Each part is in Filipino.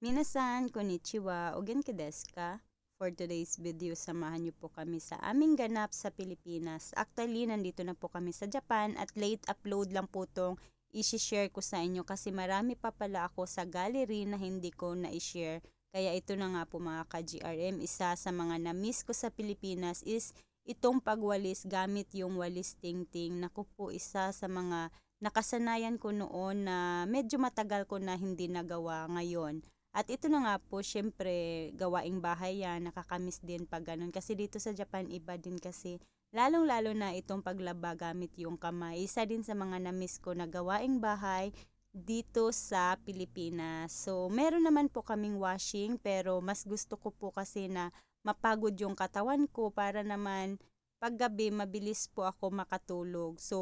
Minasan, konnichiwa, o genki desu ka? For today's video, samahan niyo po kami sa aming ganap sa Pilipinas. Actually, nandito na po kami sa Japan at late upload lang po tong isi-share ko sa inyo kasi marami pa pala ako sa gallery na hindi ko na-share. Kaya ito na nga po mga ka-GRM, isa sa mga na-miss ko sa Pilipinas is itong pagwalis gamit yung walis tingting. Naku po, isa sa mga nakasanayan ko noon na medyo matagal ko na hindi nagawa ngayon. At ito na nga po, syempre, gawaing bahay yan, nakakamiss din pag ganun. Kasi dito sa Japan, iba din kasi, lalong-lalo na itong paglaba gamit yung kamay. Isa din sa mga namiss ko na gawaing bahay dito sa Pilipinas. So, meron naman po kaming washing, pero mas gusto ko po kasi na mapagod yung katawan ko para naman paggabi mabilis po ako makatulog. So,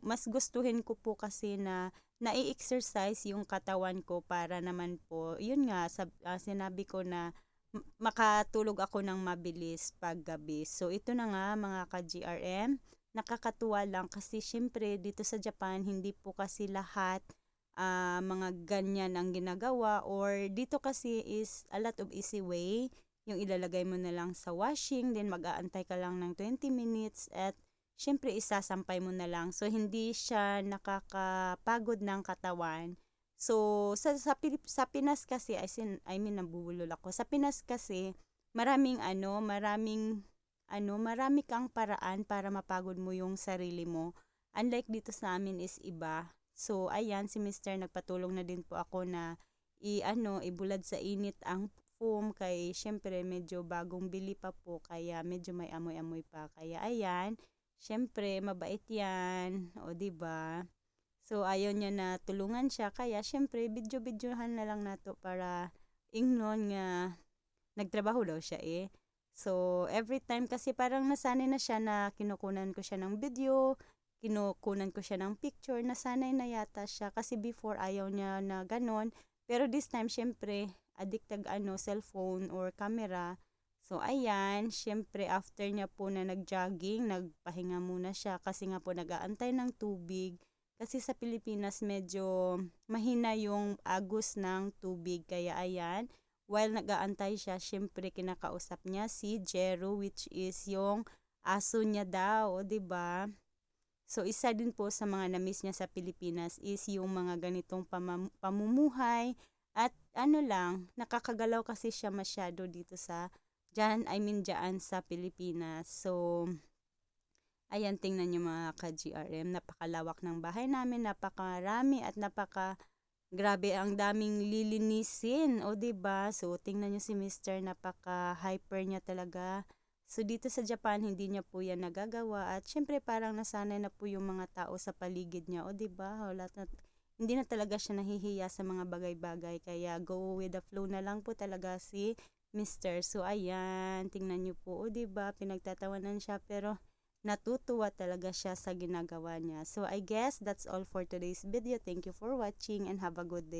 mas gustuhin ko po kasi na nai-exercise yung katawan ko para naman po, yun nga, sab, uh, sinabi ko na makatulog ako ng mabilis paggabi. So, ito na nga mga ka-GRM, nakakatuwa lang kasi syempre dito sa Japan, hindi po kasi lahat uh, mga ganyan ang ginagawa or dito kasi is a lot of easy way yung ilalagay mo na lang sa washing, then mag-aantay ka lang ng 20 minutes at syempre isasampay mo na lang. So hindi siya nakakapagod ng katawan. So sa sa, sa Pinas kasi I, sin, I mean nabubulol ako. Sa Pinas kasi maraming ano, maraming ano, marami kang paraan para mapagod mo yung sarili mo. Unlike dito sa amin is iba. So ayan si Mr. nagpatulong na din po ako na i ano ibulad sa init ang foam kay syempre medyo bagong bili pa po kaya medyo may amoy-amoy pa. Kaya ayan, syempre mabait yan. O di ba? So ayaw niya na tulungan siya kaya syempre video-videohan na lang nato para ingnon nga nagtrabaho daw siya eh. So every time kasi parang nasanay na siya na kinukunan ko siya ng video, kinukunan ko siya ng picture, nasanay na yata siya kasi before ayaw niya na ganon. Pero this time, syempre, addicted ano, cellphone or camera. So, ayan, syempre after niya po na nag-jogging, nagpahinga muna siya kasi nga po nag-aantay ng tubig. Kasi sa Pilipinas medyo mahina yung agos ng tubig. Kaya ayan, while nag-aantay siya, syempre kinakausap niya si Jero which is yung aso niya daw, 'di ba? So isa din po sa mga na-miss niya sa Pilipinas is yung mga ganitong pamam- pamumuhay at ano lang, nakakagalaw kasi siya masyado dito sa dyan, I mean dyan sa Pilipinas. So, ayan, tingnan nyo mga ka-GRM, napakalawak ng bahay namin, napakarami at napaka grabe ang daming lilinisin, o ba diba? So, tingnan nyo si Mr. napaka-hyper niya talaga. So, dito sa Japan, hindi niya po yan nagagawa. At syempre, parang nasanay na po yung mga tao sa paligid niya. O, ba diba? Wala na, hindi na talaga siya nahihiya sa mga bagay-bagay. Kaya go with the flow na lang po talaga si Mr. So ayan, tingnan niyo po, o oh, ba? Pinagtatawanan siya pero natutuwa talaga siya sa ginagawa niya. So I guess that's all for today's video. Thank you for watching and have a good day.